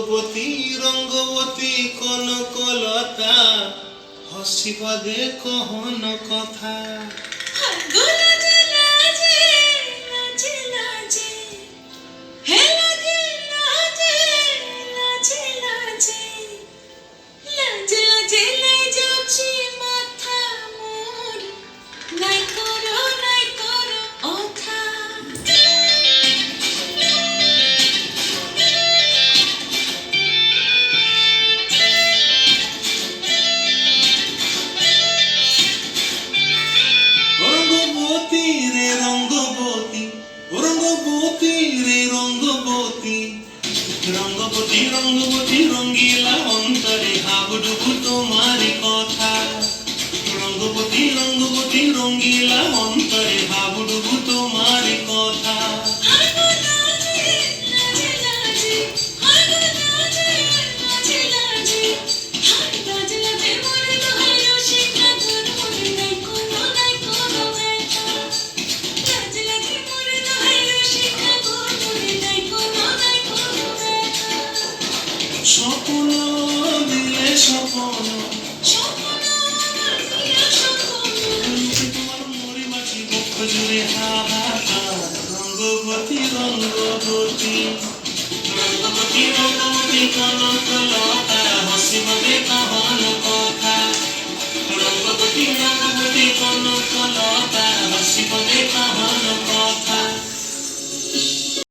রূপবতী রঙ্গবতী কনকলতা হসিব দে কহন কথা। রঙ্গপতি রঙ্গপতি রঙ্গী। স্বপ্ন দিলে স্বপ্ন। তোমার মরি মাঝি মুখ জুড়ে হাহাকার, রঙ্গবতী রঙ্গবতী। রঙ্গবতী রঙ্গবতী, কনক, লতা হসিব দে কহন কথা। রঙ্গবতী রঙ্গবতী, কনক, লতা হসিব